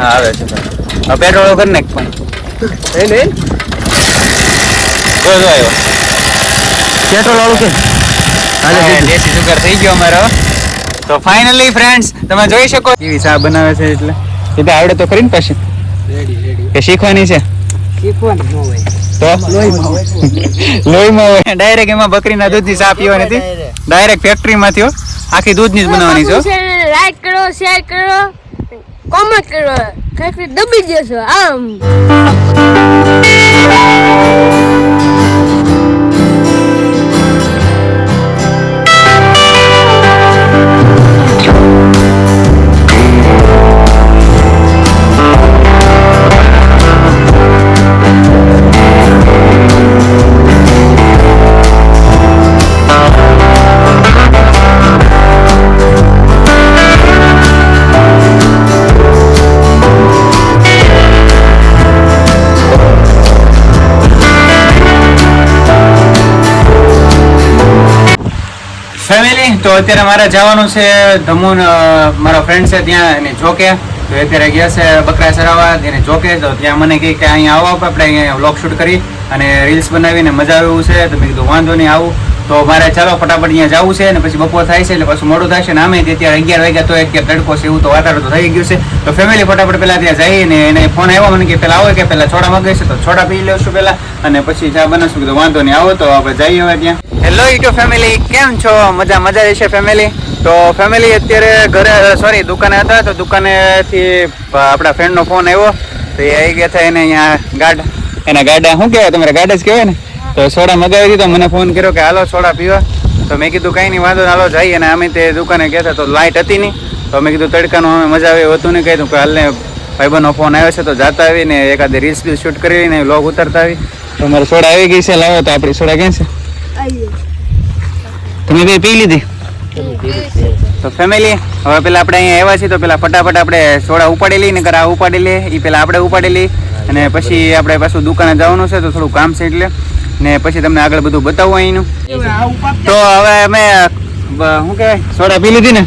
હા આવે છે હવે પેટ્રોલ કરી નાખ પણ. એ નહીં? જો જો આવ્યો. પેટ્રોલ વાળું કે? હા, દેશી સુગર થઈ ગયો અમારો. તો ફાઇનલી ફ્રેન્ડ્સ તમે જોઈ શકો. કેવી ચા બનાવે છે એટલે? એ આવડે તો કરીને પછી. રેડી રેડી કે શીખવાની છે? શીખવાનું હોય. તો? લોહીમાં હોય. ડાયરેક્ટ એમાં બકરીના દૂધની ચા પીવાની હતી. ડાયરેક્ટ ફેક્ટરીમાંથી હો. આખી દૂધની જ બનાવવાની છે લાઈક કરો શેર કરો. કોમેન્ટ કરો કંઈક દબી જશો આમ. ફેમિલી તો અત્યારે મારે જવાનું છે. ધમુન મારા ફ્રેન્ડ છે ત્યાં, એને જોકે. તો અત્યારે ગયા છે બકરા ચરાવવા, એને જોકે. તો ત્યાં મને કહે કે અહીંયા આવો, આપણે અહીંયા વ્લોગ શૂટ કરી અને રીલ્સ બનાવીને મજા આવે છે. તો મેં કીધું, વાંધો નહીં, આવું. તો મારે ચાલો ફટાફટ અહીંયા જવું છે અને પછી બપોર થાય છે એટલે પાછું મોડું થાય છે ને આમે અત્યારે અગિયાર વાગ્યા તો અત્યારે તડકો છે એવું તો વાતાવરણ તો થઈ ગયું છે. તો ફેમિલી ફટાફટ પહેલાં ત્યાં જઈને એને ફોન આવ્યો મને કે પહેલાં આવો કે પહેલાં છોડા મગાવી છે તો છોડા પી લેશું પહેલા અને પછી ચા બનાવશું. કીધું વાંધો નહીં, આવો તો આપણે જઈએ હવે ત્યાં. હેલો યુટ્યુબ ફેમિલી કેમ છો? મજા મજા રહેશે ફેમિલી તો ફેમિલી અત્યારે ઘરે સોરી દુકાને હતા તો દુકાનેથી આપણા ફ્રેન્ડનો ફોન આવ્યો. તો એ આવી ગયા હતા એને અહીંયા ગાર્ડ એના ગાડા શું કહેવાય? તમારે ગાડા જ કહેવાય ને? તો સોડા મગાવી દીધો મને ફોન કર્યો કે હાલો સોડા પીવા. તો મેં કીધું કાંઈ નહીં વાંધો હાલો જઈએ. અને અમે તે દુકાને ગયા તો લાઇટ હતી નહીં. તો મેં કીધું તડકાનું અમે મજા આવે હતું નહીં. કહ્યું કે હાલને ભાઈબંધનો ફોન આવ્યો છે તો જાતા આવીને એકાદ રીલ્સ બી શૂટ કરીને લોગ ઉતરતા આવી. તો મારે સોડા આવી ગઈ છે લાવો તો આપણી સોડા ક્યાં છે? તમે બે પી લીધી? તો ફેમિલી હવે પેલા આપણે અહીંયા આવ્યા છીએ તો પેલા ફટાફટ આપણે સોડા ઉપાડી લઈએ ને કરા ઉપાડી લઈએ એ પેલા આપણે ઉપાડી લઈએ. અને પછી આપણે પાછું દુકાને જવાનું છે તો થોડું કામ છે એટલે. ને પછી તમને આગળ બધું બતાવું અહીંનું. તો હવે અમે શું કે સોડા પી લીધી ને?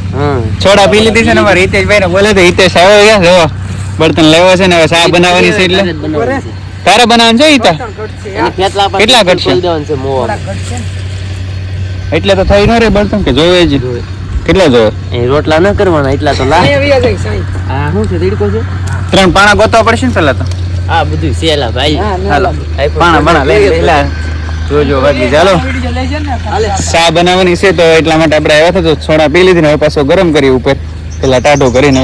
સોડા પી લીધી છે ને અમારે હિતેશભાઈ ને બોલે તો હિતેશ આવ્યો ગયા જો બળતણ લેવો છે ને હવે ચા બનાવવાની છે એટલે. તારે બનાવવાનું છે હિતા? કેટલા ઘટશે? એટલે તો થઈ ન રે બળતણ કે જોવે જ. કેટલા જોવે? રોટલા ન કરવાના એટલા તો લા અહીંયા આવી જાય સાઈન આ શું છે દેડકો છે? ત્રણ પાણા ગોતવા પડશે ને પેલા તો? આ બધું સેલા ભાઈ. હાલો. પાણા પાણા લઈ લેલા જોજો બાકી ચાલો ચા બનાવવાની છે તો એટલા માટે આપણે આવ્યા હતા તો સોડા પી લીધી ને હવે પાછો ગરમ કરી ઉપર. પેલા ટાઢો કરીને.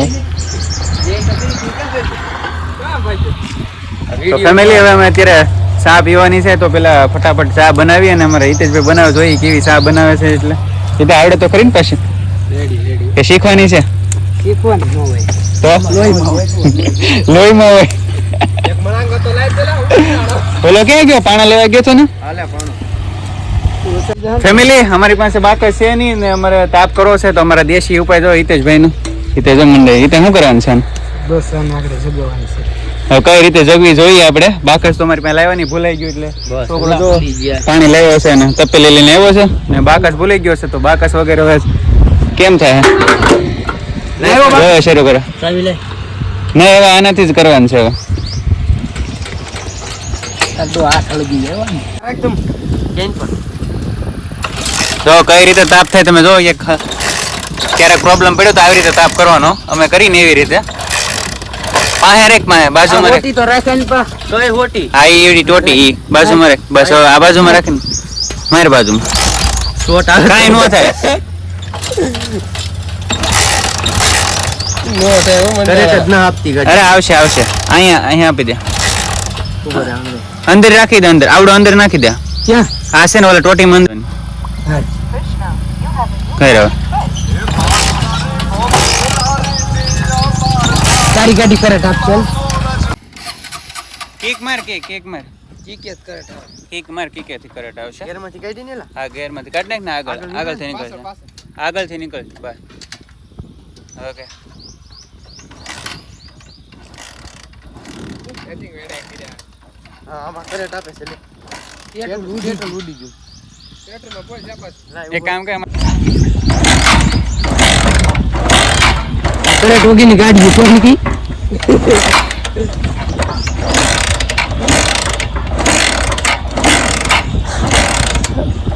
તો ફેમિલી હવે અમે અત્યારે ચા પીવાની છે તો પેલા ફટાફટ ચા બનાવી અને અમારે હિતેશભાઈ બનાવે જોઈએ કેવી ચા બનાવે છે એટલે. સીધા આવડે તો કરીને પછી પાછી. રેડી રેડી કે શીખવાની છે? શીખવાનું ન હોય. તો? લોહીમાં હોય. બોલો ક્યાં ગયો? પાણા લેવા ગયો છો ને? ફેમિલી અમારી પાસે બાકી છે નહીં ને અમારે તાપ કરવો છે તો અમારા દેશી ઉપાય જો હિતેશભાઈ નું હિતેશ મંડે હિતે શું કરવાનું છે બસ આગળ જગવાની છે. કઈ રીતે જગવી જોઈએ આપણે? બાકસ તો મારી પાસે લાવવાની ભૂલાઈ ગયું એટલે. છોકરો જો. પાણી લાવ્યો છે ને તપેલી લઈને આવ્યો છે ને બાકસ ભૂલાઈ ગયો છે તો બાકસ વગેરે હવે કેમ થાય? શરૂ કરો. નહીં હવે આનાથી જ કરવાનું છે હવે. તો હાથ હળગી જાય એકદમ કેમ પણ. જો કઈ રીતે તાપ થાય તમે જો એક ક્યારેક પ્રોબ્લેમ પડ્યો તો આવી રીતે તાપ કરવાનો. અમે કરીને એવી રીતે. પાસે રેકમાં બાજુમાં રેક. તો રાખે ને પા. તોય હોટી. હા એવી ટોટી ઈ બાજુમાં રાખ બસ આ બાજુમાં રાખીને મારી બાજુમાં. શોટ આવે. કાંઈ ન થાય. નો થાય મને જ ના આપતી અરે આવશે આવશે. અહીંયા અહીંયા આપી દે. અંદર રાખી દે અંદર. આવડો અંદર નાખી દે. ક્યાં? આ છે ને ઓલા ટોટી અંદર હા. કઈ રહ્યો? તારી ગાડી કરે ટાપ ચાલ. કેક માર કેક કેક માર. જીકે કરે ટાપ. કિક માર કિકે થી કરટ આવશે ઘેરમાંથી કાઢી ને લા. આ ગેરમાંથી કાઢ નાખ ને આગળ. આગળથી નીકળ. આગળથી નીકળ. બસ. ઓકે. હા આમાં કરંટ આપે છે લે. પેટ્રોલ ઉડી ગયું. પેટ્રોલમાં કોઈ જા એક કામ કર કરે ટોગીની ગાડી ઉપર નીકળી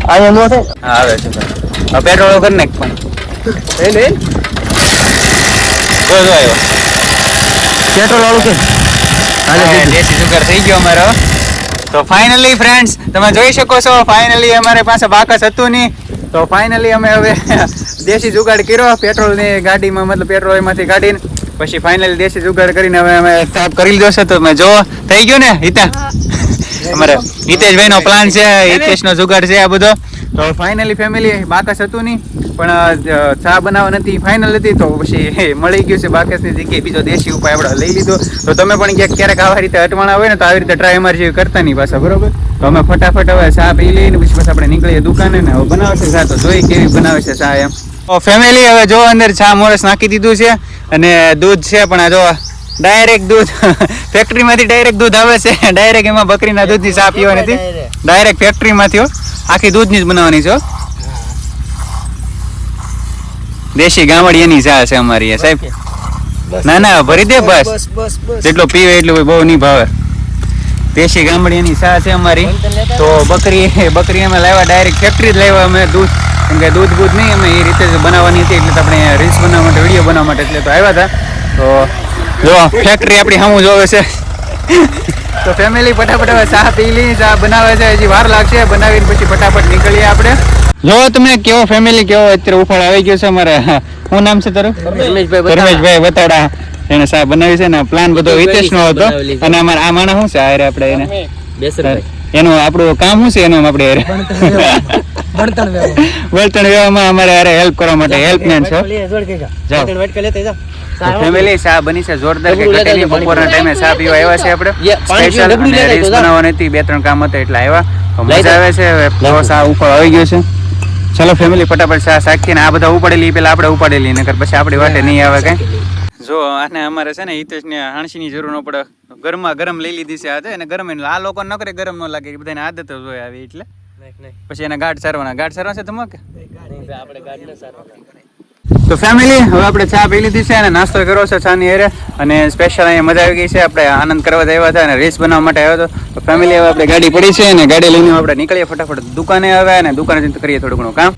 અહીંયા નો આવે છે હવે પેટ્રોલ કરી નાખ પણ. એ લે જો જો આવ્યો. પેટ્રોલ વાળું કે. દેશી જુગાર થઈ ગયો અમારો. તો ફાઇનલી ફ્રેન્ડ્સ તમે જોઈ શકો છો ફાઇનલી અમારી પાસે બાકસ હતું નહીં. તો ફાઇનલી અમે હવે દેશી જુગાડ કર્યો પેટ્રોલની ગાડીમાં મતલબ પેટ્રોલ એમાંથી કાઢીને પછી ફાઇનલી દેશી જુગાડ કરીને હવે અમે સ્ટાર્ટ કરી લીધો છે. તો તમે જો થઈ ગયું ને હિતા અમારે હિતેશભાઈ નો પ્લાન છે હિતેશ નો જુગાડ છે આ બધો. તો ફાઇનલી ફેમિલી બાકસ હતું નહીં પણ ચા બનાવવા નથી ફાઇનલ હતી તો પછી મળી ગયું છે બાકસની જગ્યાએ. બીજો દેશી ઉપાય આપણે લઈ લીધો. તો તમે પણ ક્યાંક ક્યારેક આવા રીતે અટવાણા હોય ને તો આવી રીતે ટ્રાય મારી જેવી કરતા નહીં પાછા બરોબર? તો અમે ફટાફટ હવે ચા પી લઈને પછી પાછા આપણે નીકળીએ દુકાને ને હવે બનાવશે ચા તો જોઈ કેવી બનાવે છે ચા એમ. તો ફેમિલી હવે જો અંદર ચા મોરસ નાખી દીધું છે અને દૂધ છે પણ આ જો ડાયરેક્ટ દૂધ ફેક્ટરીમાંથી ડાયરેક્ટ દૂધ આવે છે. ડાયરેક્ટ એમાં બકરીના દૂધની ચા પીવાની હતી. ડાયરેક્ટ ફેક્ટરીમાંથી હો. આખી દૂધની જ બનાવવાની છો? દેશી ગામડી એની ચા છે અમારી સાહેબ. ના ના ભરી દે બસ. જેટલો પીવે એટલું બહુ નહીં ભાવે. દેશી ગામડી એની ચા છે અમારી. તો બકરી બકરી અમે લાવ્યા ડાયરેક્ટ ફેક્ટરી જ લાવ્યા અમે દૂધ. કેમ કે દૂધ બૂધ નહીં અમે એ રીતે જ બનાવવાની હતી એટલે આપણે રીલ્સ બનાવવા માટે વીડિયો બનાવવા માટે એટલે તો આવ્યા હતા. તો જો ફેક્ટરી આપણી સામું જોવે છે. તો ફેમિલી ફટાફટ હવે ચા પી લઈ ચા બનાવે છે હજી વાર લાગશે. બનાવીને પછી ફટાફટ નીકળીએ આપણે. જો તમે કેવો ફેમિલી કેવો અત્યારે ઉફાળ આવી ગયો છે અમારે? શું નામ છે તારું? રમેશભાઈ બતાડા. બતાડા. એને ચા બનાવી છે ને પ્લાન બધો હિતેશ નો હતો. અને અમારે આ માણસ શું છે આરે આપણે એને? એનું આપણું કામ શું છે એનું આપણે? વ્યવહાર. બળતણ વ્યવહારમાં અમારે હારે હેલ્પ કરવા માટે હેલ્પમેન છે. જાઓ. ફેમિલી ચા બની છે જોરદાર કે પાણી બપોરના ટાઈમે ચા પીવા આવ્યા છે આપણે. સ્પેશિયલ અને લેતા બનાવવાની હતી બે ત્રણ કામ હતા એટલે આવ્યા. તો મજા આવે છે હવે ચા ઉપર આવી ગયો છે. ચલો ફેમિલી ફટાફટ ચા સાખીને આ બધા ઉપાડેલી પેલા આપણે ઉપાડેલી નકર પછી આપણી વાટે નહીં આવે કઈ. જો આને અમારે છે ને હિતેશને હાણસીની જરૂર ન પડે. ગરમા ગરમ લઈ લીધી છે આજે અને ગરમ આ લોકો ન કરે ગરમ ન લાગે બધાને આદત જ હોય આવી એટલે. પછી એના ગાઢ સારવાના. ગાઢ સારવા છે તમારે કે? તો ફેમિલી હવે આપણે ચા પી લીધી છે અને નાસ્તો કર્યો છે ચાની હેરે. અને સ્પેશિયલ અહીંયા મજા આવી ગઈ છે. આપણે આનંદ કરવા આવ્યા હતા અને રેસ બનાવવા માટે આવ્યો હતો. તો ફેમિલી હવે આપણે ગાડી પડી છે અને ગાડી લઈને આપણે નીકળીએ ફટાફટ દુકાને આવ્યા અને દુકાને જઈને કરીએ થોડું ઘણું કામ.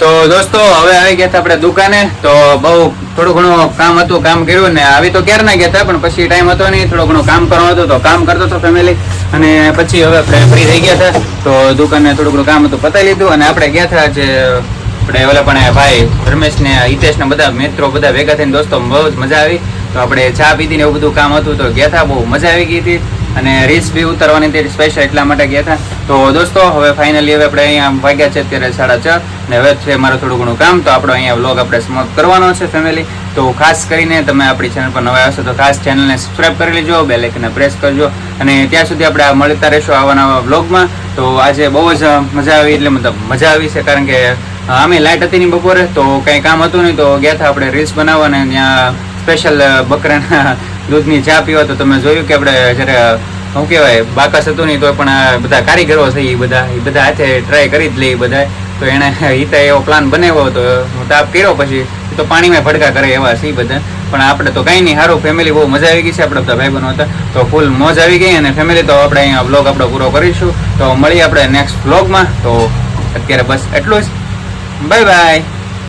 તો દોસ્તો, હવે આવી ગયા હતા આપણે દુકાને. તો બહુ થોડું ઘણું કામ હતું, કામ કર્યું ને આવી તો ક્યારે ના ગયા હતા, પણ પછી ટાઈમ હતો નહીં. થોડું ઘણું કામ કરવાનું હતું, તો કામ કરતો હતો ફેમિલી અને પછી હવે આપણે ફ્રી થઈ ગયા હતા. તો દુકાને થોડું ઘણું કામ હતું, પતાવી લીધું. અને આપણે ગયા હતા જે આપણે ઓલા પણ ભાઈ ધર્મેશ ને હિતેશ ને બધા મિત્રો બધા ભેગા થઈને દોસ્તો, બહુ જ મજા આવી. તો આપણે ચા પીધી ને એવું બધું કામ હતું તો ગયા હતા બહુ મજા આવી ગઈ હતી. અને રીલ્સ બી ઉતારવાની હતી સ્પેશિયલ એટલા માટે ગયા હતા તો દોસ્તો, હવે ફાઇનલી હવે આપણે અહીંયા વાગ્યા છે અત્યારે સાડા છ ને હવે છે મારું થોડું ઘણું કામ. તો આપણો અહીંયા વ્લોગ આપણે સમાપ્ત કરવાનો છે ફેમિલી તો ખાસ કરીને તમે આપણી ચેનલ પર નવા આવશો તો ખાસ ચેનલને સબસ્ક્રાઇબ કરી લેજો બે લેખને પ્રેસ કરજો. અને ત્યાં સુધી આપણે મળતા રહેશો આવા નવા વ્લોગમાં તો આજે બહુ જ મજા આવી, એટલે મતલબ મજા આવી છે, કારણ કે અમે લાઇટ હતી નહીં બપોરે, તો કંઈ કામ હતું નહીં, તો ગયા હતા આપણે રીલ્સ બનાવવા અને ત્યાં સ્પેશિયલ બકરાના દૂધની ચા પીવા, તો તમે જોયું કે આપણે જ્યારે, શું કહેવાય, બાકસ હતું નહીં, તો પણ બધા કારીગરો છે એ બધા એ બધા હાથે ટ્રાય કરી જ લે એ બધા તો એણે હિતા એવો પ્લાન બનાવ્યો હતો તાપ કર્યો પછી તો પાણીમાં ભડકા કરે એવા છે બધા. પણ આપણે તો કંઈ નહીં સારું ફેમિલી બહુ મજા આવી ગઈ છે, આપણે બધા ભાઈ બહેનો હતા. તો ફૂલ મોજ આવી ગઈ અને ફેમિલી તો આપણે અહીંયા બ્લોગ આપણો પૂરો કરીશું. તો મળીએ આપણે નેક્સ્ટ બ્લોગમાં તો અત્યારે બસ એટલું જ. 拜拜。